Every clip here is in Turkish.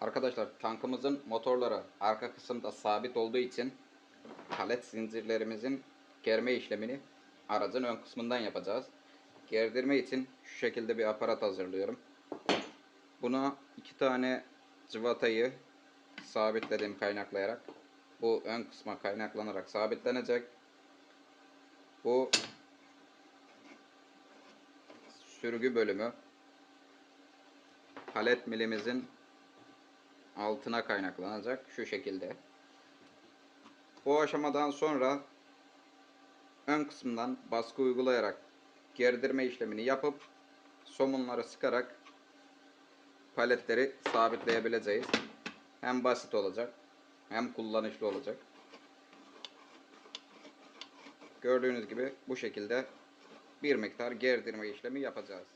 Arkadaşlar tankımızın motorları arka kısımda sabit olduğu için palet zincirlerimizin germe işlemini aracın ön kısmından yapacağız. Gerdirme için şu şekilde bir aparat hazırlıyorum. Buna iki tane cıvatayı sabitledim kaynaklayarak. Bu ön kısma kaynaklanarak sabitlenecek. Bu sürgü bölümü palet milimizin altına kaynaklanacak şu şekilde. Bu aşamadan sonra ön kısmından baskı uygulayarak gerdirme işlemini yapıp somunları sıkarak paletleri sabitleyebileceğiz. Hem basit olacak hem kullanışlı olacak. Gördüğünüz gibi bu şekilde bir miktar gerdirme işlemi yapacağız.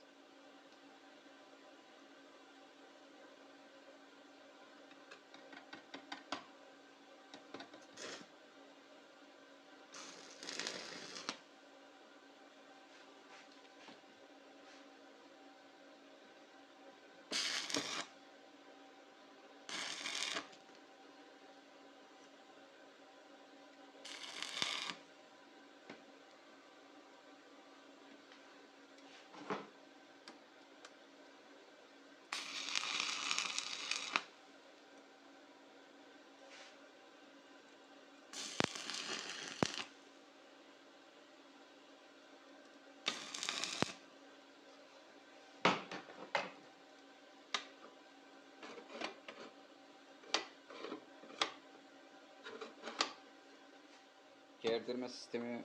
Gerdirme sistemi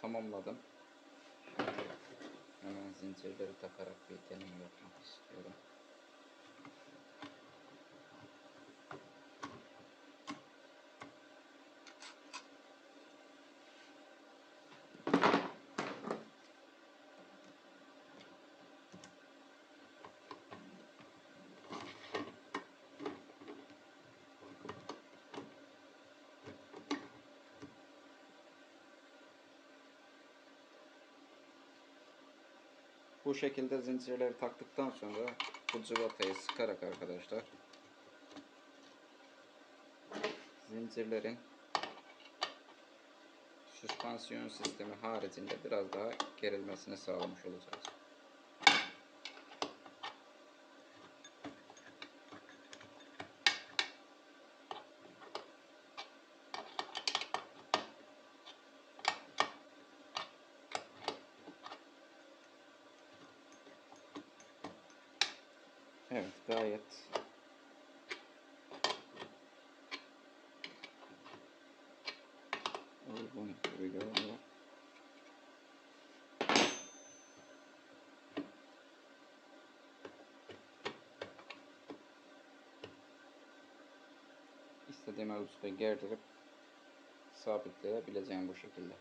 tamamladım. Hemen zincirleri takarak bir deney yapmak istiyorum. Bu şekilde zincirleri taktıktan sonra bu cıvatayı sıkarak arkadaşlar zincirlerin süspansiyon sistemi haricinde biraz daha gerilmesini sağlamış olacağız. Evet gayet uygun gibi görünüyor. İstediğim ölçüde gerdirip sabitleyebileceğim bu şekilde.